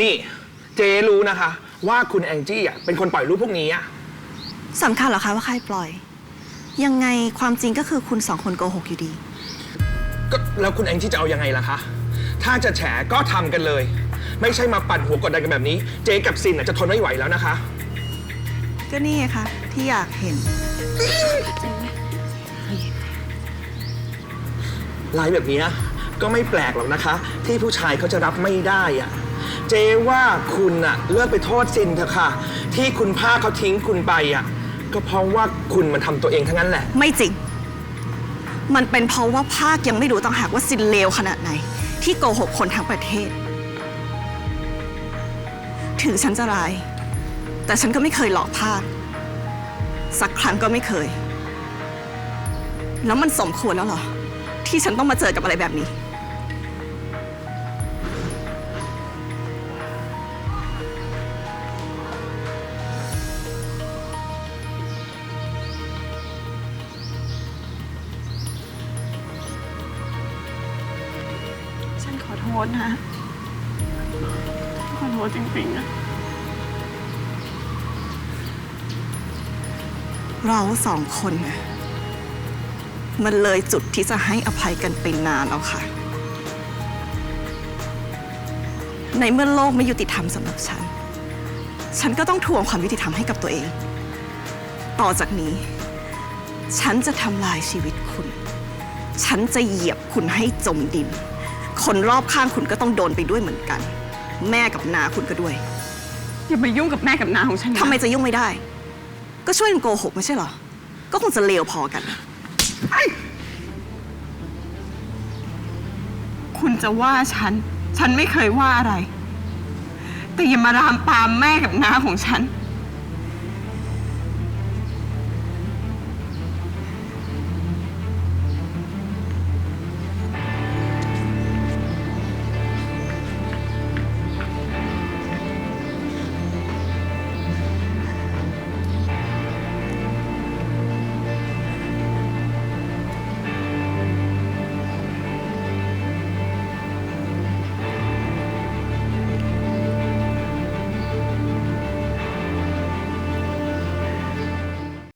นี่เจรู้นะคะ ว่าคุณแองจี้อะเป็นคนปล่อยรูปพวกนี้อะสำคัญเหรอคะว่าใครปล่อย ยังไงความจริงก็คือคุณสองคนโกหกอยู่ดี ก็แล้วคุณแองจี้จะเอายังไงล่ะคะ ถ้าจะแฉก็ทำกันเลย ไม่ใช่มาปั่นหัวกดดันกันแบบนี้ เจกับซินอะจะทนไม่ไหวแล้วนะคะ ก็นี่ไงคะที่อยากเห็นไลฟ์แบบเนี้ยก็ไม่แปลกหรอกนะคะ ที่ผู้ชายเขาจะรับไม่ได้อะ เจว่าคุณอะเลิกไปโทษซินเถอะค่ะ ที่คุณพาเขาทิ้งคุณไปอะก็เพราะว่าคุณมันทำตัวเองทั้งนั้นแหละ ไม่จริง มันเป็นเพราะว่าภาคยังไม่รู้ต่างหากว่าซินเลวขนาดไหน ที่โกหกคนทั้งประเทศ ถึงฉันจะร้าย แต่ฉันก็ไม่เคยหลอกภาค สักครั้งก็ไม่เคย แล้วมันสมควรแล้วเหรอ ที่ฉันต้องมาเจอกับอะไรแบบนี้ อโทษนะ ขอโทษจริงๆนะเราสองคนนะมันเลยจุดที่จะให้อภัยกันไปนานแล้วค่ะ ในเมื่อโลกไม่ยุติธรรมสำหรับฉัน ฉันก็ต้องทวงความยุติธรรมให้กับตัวเอง ต่อจากนี้ ฉันจะทำลายชีวิตคุณ ฉันจะเหยียบคุณให้จมดิน คนรอบข้างคุณก็ต้องโดนไปด้วยเหมือนกัน แม่กับนาคุณก็ด้วย อย่ามายุ่งกับแม่กับน้าของฉันนะทำไมจะยุ่งไม่ได้ ก็ช่วยกันโกหกไม่ใช่เหรอ ก็คงจะเลวพอกันคุณจะว่าฉัน ฉันไม่เคยว่าอะไร แต่อย่ามารามปรามแม่กับน้าของฉัน